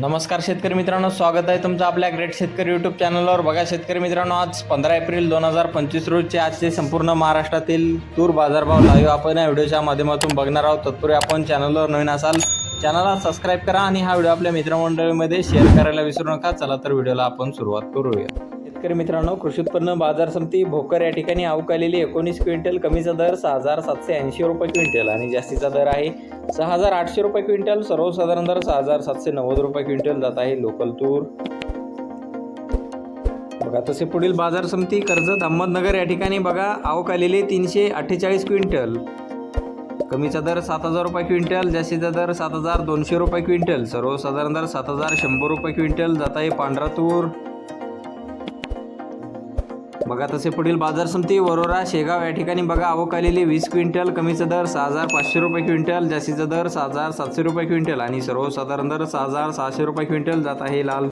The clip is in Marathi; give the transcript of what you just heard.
नमस्कार शेतकरी मित्रांनो स्वागत आहे तुमचं आपल्या ग्रेट शेतकरी यूट्यूब चॅनलवर बघा शेतकरी मित्रांनो आज पंधरा एप्रिल दोन हजार पंचवीस रोजचे आजचे संपूर्ण महाराष्ट्रातील तूर बाजारभाव लाईव्ह आपण या व्हिडिओच्या माध्यमातून बघणार आहोत. तत्पूर्वी आपण चॅनलवर नवीन असाल चॅनलला सबस्क्राईब करा आणि हा व्हिडिओ आपल्या मित्रमंडळीमध्ये शेअर करायला विसरू नका. चला तर व्हिडिओला आपण सुरुवात करूया. शेतकरी मित्रांनो कृषी उत्पन्न बाजार समिती भोकर या ठिकाणी अवकालेली एकोणीस क्विंटल कमीचा दर सहा हजार सातशे ऐंशी रुपये क्विंटल आणि जास्तीचा दर आहे सहा हजार आठशे रुपये क्विंटल. सर्वसाधारण दर सहा हजार सातशे नव्वद रुपये क्विंटल. जात आहे लोकल तूर. बघा तसे पुढील बाजार समिती कर्जत अहमदनगर या ठिकाणी बघा आवक तीनशे अठ्ठेचाळीस क्विंटल. कमीचा दर सात हजार रुपये क्विंटल जास्तीचा दर सात हजार दोनशे रुपये क्विंटल. सर्वसाधारण दर सात हजार शंभर रुपये क्विंटल. जात आहे पांढरा तूर. बघा तसे पुढील बाजार समिती वरोरा शेगाव या ठिकाणी बघा आवक आलेली वीस क्विंटल कमीचा दर सहा हजार पाचशे रुपये क्विंटल जास्तीचा दर सहा हजार सातशे रुपये क्विंटल आणि सर्वसाधारण दर सहा हजार सहाशे रुपये क्विंटल जात आहे लाल